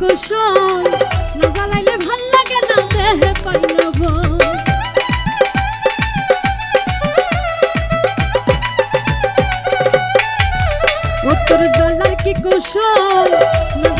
কুশল না জ্বালাইলে ভালো লাগে না দেহে পাইলব উত্তর ডলার কি কুশল না